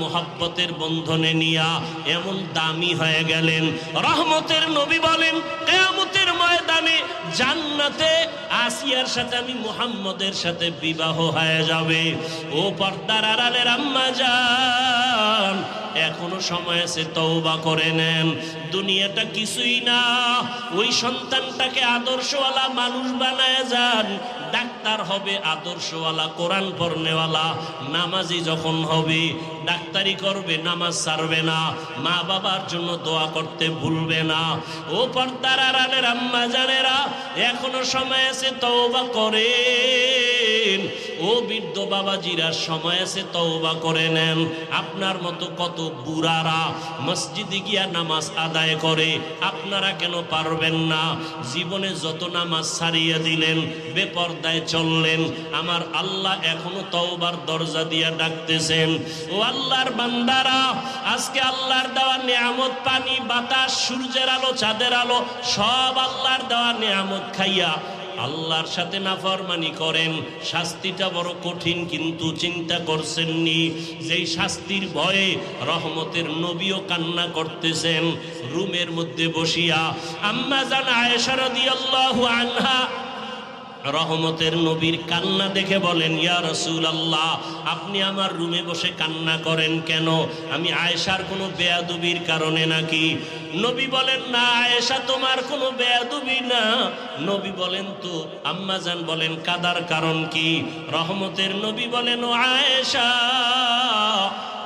মোহাব্বতের বন্ধনে নিয়া এমন দামি হয়ে গেলেন। রহমতের নবী বলেন, কেয়ামতের ময়দানে জান্নাতে আসিয়ার সাথে আমি মুহাম্মদের সাথে বিবাহ হয়ে যাবে। ও পর্দার আড়ালের আম্মা যান এখনও সময় আছে তওবা করে নেন। দুনিয়াটা কিছুই না, ওই সন্তানটাকে আদর্শওয়ালা মানুষ বানায় যান ডাক্তার হবে, আদর্শওয়ালা, কোরআন পড়নেওয়ালা, নামাজি যখন হবে, ডাক্তারি করবে, নামাজ সারবে না মা বাবার জন্য দোয়া করতে ভুলবে না। ও পর্দার আম্মা জানেরা এখনও সময় আছে তওবা করেন। ও বৃদ্ধ বাবাজিরা সময় আছে তওবা করে নেন। আপনার মতো কত বুড়ারা মসজিদে গিয়া নামাজ আদায় করে, আপনারা কেন পারবেন না? জীবনে যত নামাজ ছাড়িয়ে দিলেন, বেপর্দায় চললেন। আমার আল্লাহ এখনও তওবার দরজা দিয়া ডাকতেছেন, ও আল্লাহর বান্দারা, আজকে আল্লাহর দেওয়া নিয়ামত পানি, বাতাস, সূর্যের আলো, চাঁদের আলো, সব আল্লাহর দেওয়া নিয়ামত খাইয়া আল্লাহর সাথে নাফরমানি করেন, শাস্তিটা বড় কঠিন কিন্তু চিন্তা করছেননি। যেই শাস্তির ভয়ে রহমতের নবীও কান্না করতেছেন, রুমের মধ্যে বসিয়া। আম্মা জান আয়েশা রাদিয়াল্লাহু আনহা রহমতের নবীর কান্না দেখে বলেন, ইয়া রসুল আল্লাহ আপনি আমার রুমে বসে কান্না করেন কেন? আমি আয়েশার কোনো বেয়াদুবির কারণে নাকি? নবী বলেন, না, আয়েশা তোমার কোনো বেয়াদুবি না। নবী বলেন, তো আম্মাজান বলেন, কাদার কারণ কি? রহমতের নবী বলেন, ও আয়েশা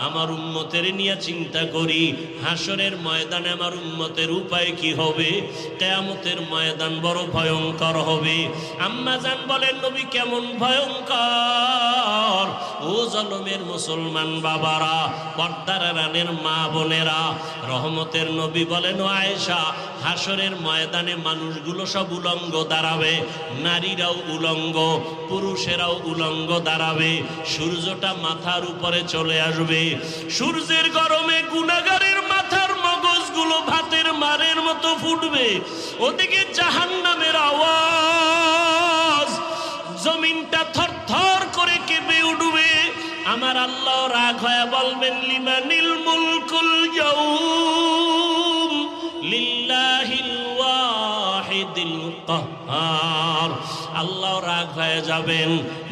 আমার উম্মতের নিয়ে চিন্তা করি। হাসরের ময়দানে আমার উম্মতের উপায় কি হবে? কেয়ামতের ময়দান বড় ভয়ঙ্কর হবে। আম্মা জান বলেন, নবী কেমন ভয়ঙ্কর? ও জলমের মুসলমান বাবারা, পর্দার রানের মা বোনেরা, রহমতের নবী বলেন আয়েশা হাসরের ময়দানে মানুষগুলো সব উলঙ্গ দাঁড়াবে, নারীরাও উলঙ্গ, পুরুষেরাও উলঙ্গ দাঁড়াবে, সূর্যটা মাথার উপরে চলে আসবে। সূর্যের গরমে গুনাগারের মাথার মগজগুলো ভাতের মারের মতো ফুটবে। ওদিকে জাহান নামের আওয়াজ, জমিনটা থরথর করে কেঁপে উঠবে। আমার আল্লাহ রাগ হয়ে বলবেন, লিমানিল মুলকুল ইয়াউম? আল্লাহ রাগ হয়ে যাবেন,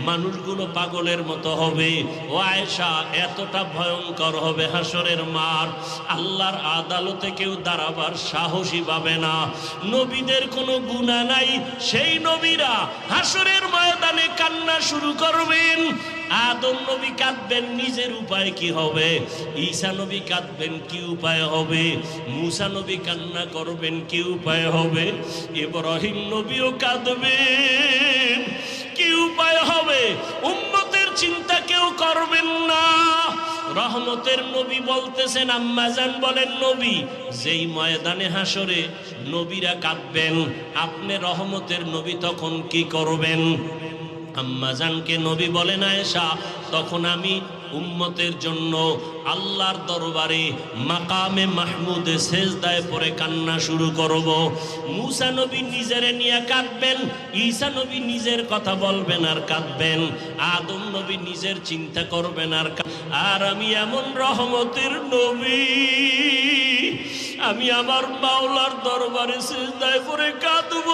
মানুষগুলো পাগলের মতো হবে। ও আয়েশা, এতটা ভয়ঙ্কর হবে হাসরের মার। আল্লাহর আদালতে কেউ দাঁড়াবার সাহসী পাবে না। নবীদের কোনো গুণা নাই, সেই নবীরা হাসরের ময়দানে কান্না শুরু করবেন। আদম নবী কাঁদবেন, নিজের উপায় কি হবে? ঈসা নবী কাঁদবেন, কি উপায় হবে? মুসা নবী কান্না করবেন, কি উপায় হবে? ইব্রাহিম নবীও কাঁদবেন, কি উপায় হবে? উম্মতের চিন্তা কেউ করবেন না। রহমতের নবী বলতেছেন আম্মাজান বলেন, নবী, যেই ময়দানে হাসরে নবীরা কাঁদবেন, আপনি রহমতের নবী তখন কি করবেন? আম্মাজানকে নবী বলেন আয়েশা, তখন আমি উম্মতের জন্য আল্লাহর দরবারে মাকামে মাহমুদে সেজদায় পরে কান্না শুরু করব। মুসা নবী নিজেরে নিয়ে কাঁদবেন, ঈসা নবী নিজের কথা বলবেন আর কাঁদবেন, আদম নবী নিজের চিন্তা করবেন আর আর আমি এমন রহমতের নবী, আমি আমার মাওলার দরবারে সেজদায় পরে কাঁদব।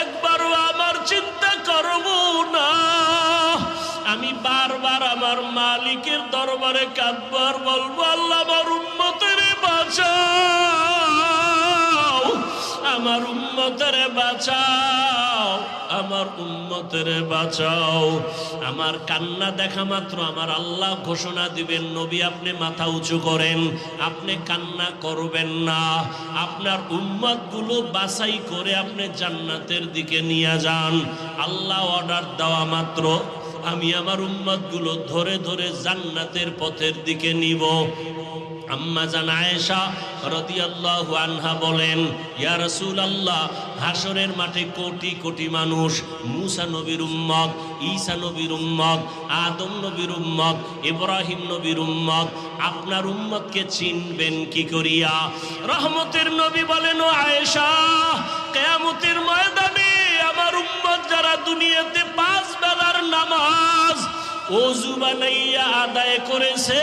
একবারও আমার চিন্তা করব না। আমি বারবার আমার মালিকের দরবারে কাঁদবার বলব, আল্লাহ আমার উম্মতের আমার উম্মতের বাঁচাও, আমার উম্মতের বাঁচাও। আমার কান্না দেখা মাত্র আমার আল্লাহ ঘোষণা দিবেন, নবী আপনি মাথা উঁচু করেন, আপনি কান্না করবেন না। আপনার উম্মতগুলো বাছাই করে আপনি জান্নাতের দিকে নিয়ে যান। আল্লাহ অর্ডার দেওয়া মাত্র, আমি আমার উম্মতগুলো ধরে ধরে জান্নাতের পথের দিকে নিব। জান আয়েশা বলেন, ইয়া মাঠে কোটি কোটি মানুষ উম্মত উম্মত, আদম আপনার উম্মতকে চিনবেন কি করিয়া? রহমতের নবী বলেন, ও আয়েশা, কিয়ামতের ময়দানে আমার উম্মত যারা দুনিয়াতে পাঁচ বেলার নামাজ অজু বানাইয়া আদায় করেছে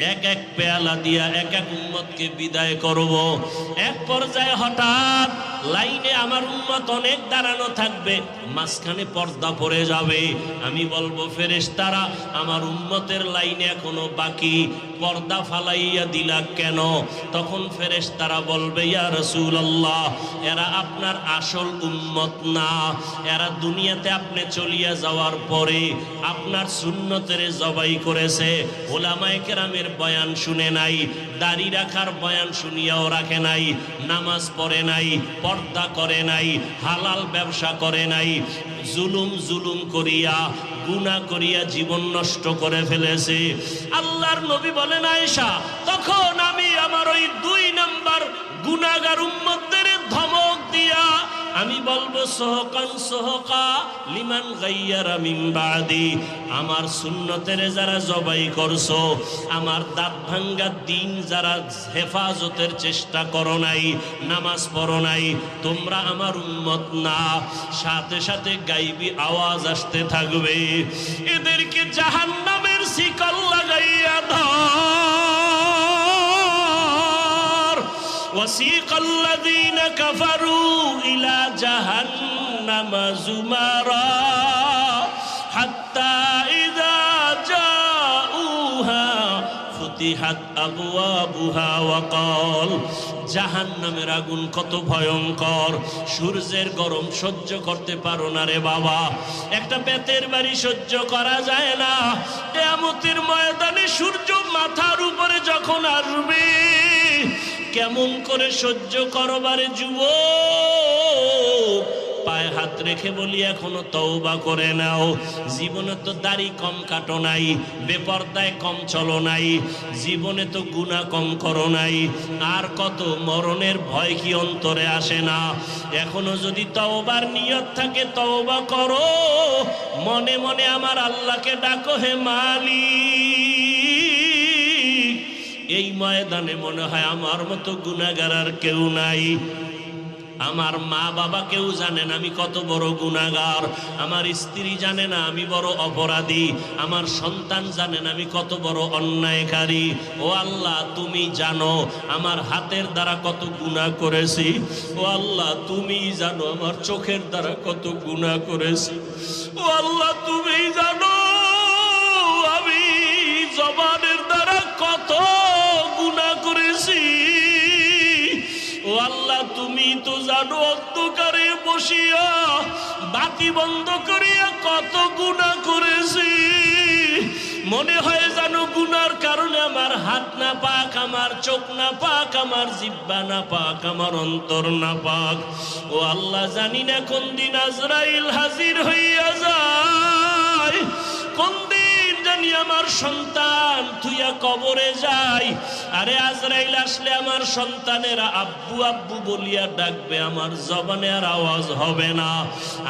এক এক পেয়ালা দিয়া এক এক উম্মতকে বিদায় করব। এক পর্যায়ে হঠাৎ লাইনে আমার উম্মত অনেক দাঁড়ানো থাকবে, মাঝখানে পর্দা পড়ে যাবে। আমি বলব, ফেরেশতারা, আমার উম্মতের লাইনে এখনও বাকি, পর্দা ফালাইয়া দিলা কেন? তখন ফেরেশতারা বলবে, ইয়া রাসূলুল্লাহ, এরা আপনার আসল উম্মত না। এরা দুনিয়াতে আপনি চলিয়া যাওয়ার পরে আপনার সুন্নতের জবাই করেছে। ওলামায়ে কেরামের বয়ান শুনে নাই, দাড়ি রাখার বয়ান শুনিয়াও রাখে নাই, নামাজ পড়ে নাই, পর্দা করে নাই, হালাল ব্যবসা করে নাই, জুলুম জুলুম করিয়া, গুনাহ করিয়া জীবন নষ্ট করে ফেলেছে। আল্লাহর নবী বলেন, আয়েশা, তখন আমি আমার ওই দুই নাম্বার গুনাগার উম্মতদের আমি বলব সহকান সহকা লিমান গাইয়ারা মিন বাদি। আমার সুন্নতের যারা জবাই করছ, আমার দাঁত ভাঙ্গা দিন যারা হেফাজতের চেষ্টা করো নাই, নামাজ পড়ো নাই, তোমরা আমার উন্মত না। সাথে সাথে গাইবি আওয়াজ আসতে থাকবে। এদেরকে জাহান্নামের শিকল লাগাইয়া ধর وسيق الذين كفروا إلى جهنم زمرا حتى إذا جاءوها فتحت أبوابها وقال জাহান্নামের আগুন কত ভয়ঙ্কর সূর্যের গরম সহ্য করতে পারো না রে বাবা একটা বেতের বাড়ি সহ্য করা যায় না কেয়ামতের ময়দানে সূর্য মাথার উপরে যখন আসবে কেমন করে সহ্য করবারে যুব পায়ে হাত রেখে বলি, এখনও তওবা করে নাও। জীবনে তো দাড়ি কম কাটো নাই, বেপর্দায় কম চলো নাই, জীবনে তো গুণা কম করো নাই। আর কত মরণের ভয় কি অন্তরে আসে না? এখনও যদি তওবার নিয়ত থাকে, তওবা করো। মনে মনে আমার আল্লাহকে ডাকো, হে মালিক। এই ময়দানে মনে হয় আমার মতো গুণাগার আর কেউ নাই। আমার মা বাবা কেউ জানেন আমি কত বড় গুণাগার আমার স্ত্রী জানে না আমি বড় অপরাধী। আমার সন্তান জানেন আমি কত বড় অন্যায়কারী। ও আল্লাহ, তুমি জানো আমার হাতের দ্বারা কত গুণা করেছি। ও আল্লাহ, তুমি জানো আমার চোখের দ্বারা কত গুণা করেছি। ও আল্লাহ, তুমি জানো আমি জবানের দ্বারা কত তো অন্ধকারে বসিয়া বাতি বন্ধ করিয়া কত গুণা করেছি। মনে হয় জানো গুনার কারণে আমার হাত না পাক, আমার চোখ না পাক, আমার জিব্বা না পাক, আমার অন্তর না পাক। ও আল্লাহ, জানি না কোন দিন আজরাইল হাজির হইয়া যায়। কোন দিন জানি আমার সন্তান? তুইয়া কবরে যাই। আরে আজরাইল আসলে আমার সন্তানেরা আব্বু আব্বু বলিয়া ডাকবে, আমার জবানে আর আওয়াজ হবে না।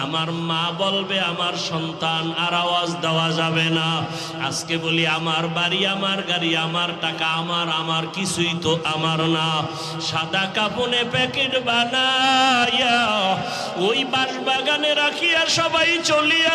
আমার মা বলবে, আমার সন্তান আর আওয়াজ দেওয়া যাবে না। আজকে বলি, আমার বাড়ি, আমার গাড়ি, আমার টাকা, আমার আমার কিছুই তো আমার না। সাদা কাপনে প্যাকেট বানাইয়া ওই বাস বাগানে রাখিয়া সবাই চলিয়া